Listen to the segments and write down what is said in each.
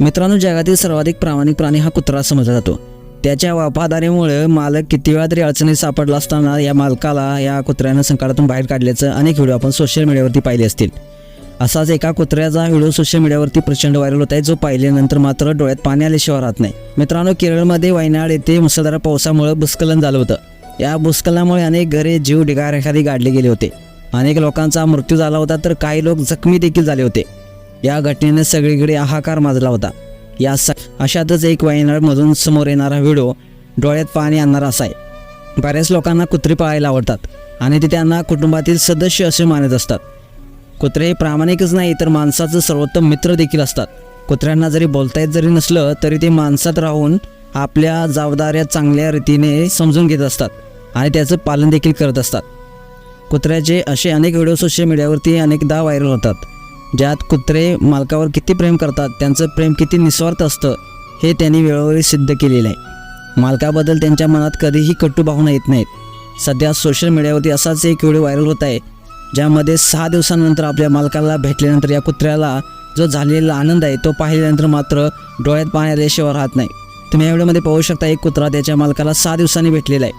मित्रांनो जगातील सर्वाधिक प्रामाणिक प्राणी हा कुत्रा समजला जातो. त्याच्या वफादारीमुळे मालक किती वेळा तरी अडचणीत सापडला असताना या मालकाला या कुत्र्यानं संकटातून बाहेर काढल्याचं अनेक व्हिडिओ आपण सोशल मीडियावरती पाहिले असतील. असाच एका कुत्र्याचा व्हिडिओ सोशल मीडियावरती प्रचंड व्हायरल होत आहे जो पाहिल्यानंतर मात्र डोळ्यात पाणी आल्याशिवाय राहत नाही. मित्रांनो केरळमध्ये वायनाड येथे मुसळधार पावसामुळे भूस्खलन झालं होतं. या भूस्खलनामुळे अनेक घरे जीव ढिगाऱ्याखाली गाडले गेले होते. अनेक लोकांचा मृत्यू झाला होता तर काही लोक जखमी देखील झाले होते. या घटनेने सगळीकडे हाहाकार माजला होता. या स अशातच एक वायनाडमधून समोर येणारा व्हिडिओ डोळ्यात पाणी आणणारा असा आहे. बऱ्याच लोकांना कुत्री पाळायला आवडतात आणि ते त्यांना कुटुंबातील सदस्य असे मानत असतात. कुत्रे हे प्रामाणिकच नाही तर माणसाचं सर्वोत्तम मित्र देखील असतात. कुत्र्यांना जरी बोलता येत जरी नसलं तरी ते माणसात राहून आपल्या जबाबदाऱ्या चांगल्या रीतीने समजून घेत असतात आणि त्याचं पालन देखील करत असतात. कुत्र्याचे असे अनेक व्हिडिओ सोशल मीडियावरती अनेकदा व्हायरल होतात. ज्यात कुत्रे मालकावर किती प्रेम करतात त्यांचं प्रेम किती निस्वार्थ असतं हे त्यांनी वेळोवेळी सिद्ध केलेलं आहे. मालकाबद्दल त्यांच्या मनात कधीही कट्टू भावना येत नाहीत. सध्या सोशल मीडियावरती असाच एक व्हिडिओ व्हायरल होत आहे ज्यामध्ये सहा दिवसानंतर आपल्या मालकाला भेटल्यानंतर या कुत्र्याला जो झालेला आनंद आहे तो पाहिल्यानंतर मात्र डोळ्यात पाणी राहत नाही. तुम्ही या व्हिडिओमध्ये पाहू शकता एक कुत्रा त्याच्या मालकाला सहा दिवसांनी भेटलेला आहे.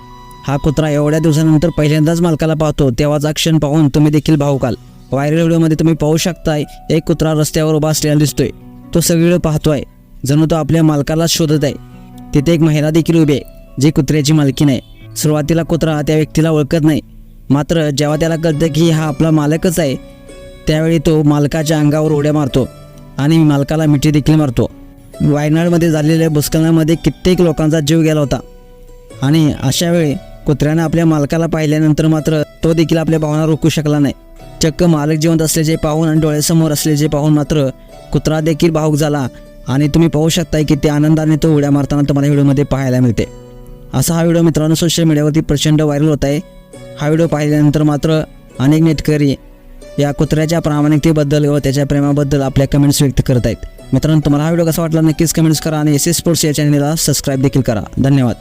हा कुत्रा एवढ्या दिवसानंतर पहिल्यांदाच मालकाला पाहतो तेव्हाचा क्षण पाहून तुम्ही देखील भावकाल. व्हायरल व्हिडिओमध्ये तुम्ही पाहू शकताय एक कुत्रा रस्त्यावर उभा असलेला दिसतोय. तो सगळीकडे पाहतोय. जणू तो आपल्या मालकाला शोधत आहे. तिथे एक महिला देखील उभी आहे जी कुत्र्याची मालकीण आहे सुरुवातीला कुत्रा त्या व्यक्तीला ओळखत नाही. मात्र जेव्हा त्याला कळतं की हा आपला मालकच आहे त्यावेळी तो मालकाच्या अंगावर उड्या मारतो आणि मालकाला मिठी देखील मारतो. वायनाडमध्ये झालेल्या भूस्खलनामध्ये कित्येक लोकांचा जीव गेला होता. आणि अशा वेळी कुत्र्यानं आपल्या मालकाला पाहिल्यानंतर मात्र तो देखील आपल्या भावना रोखू शकला नाही. चक्क मालक जिवंत असल्याचे पाहून आणि डोळ्यासमोर असल्याचे पाहून मात्र कुत्रा देखील भाऊक झाला. आणि तुम्ही पाहू शकताय की त्या आनंदाने तो उड्या मारताना तुम्हाला व्हिडिओमध्ये पाहायला मिळते. असा हा व्हिडिओ मित्रांनो सोशल मीडियावरती प्रचंड व्हायरल होत आहे. हा व्हिडिओ पाहिल्यानंतर मात्र अनेक नेटकरी या कुत्र्याच्या प्रामाणिकतेबद्दल व त्याच्या प्रेमाबद्दल आपल्या कमेंट्स व्यक्त करत आहेत. मित्रांनो तुम्हाला हा व्हिडिओ कसा वाटला नक्कीच कमेंट्स करा आणि एस एस स्पोर्ट्स या चॅनलला सबस्क्राईब देखील करा. धन्यवाद.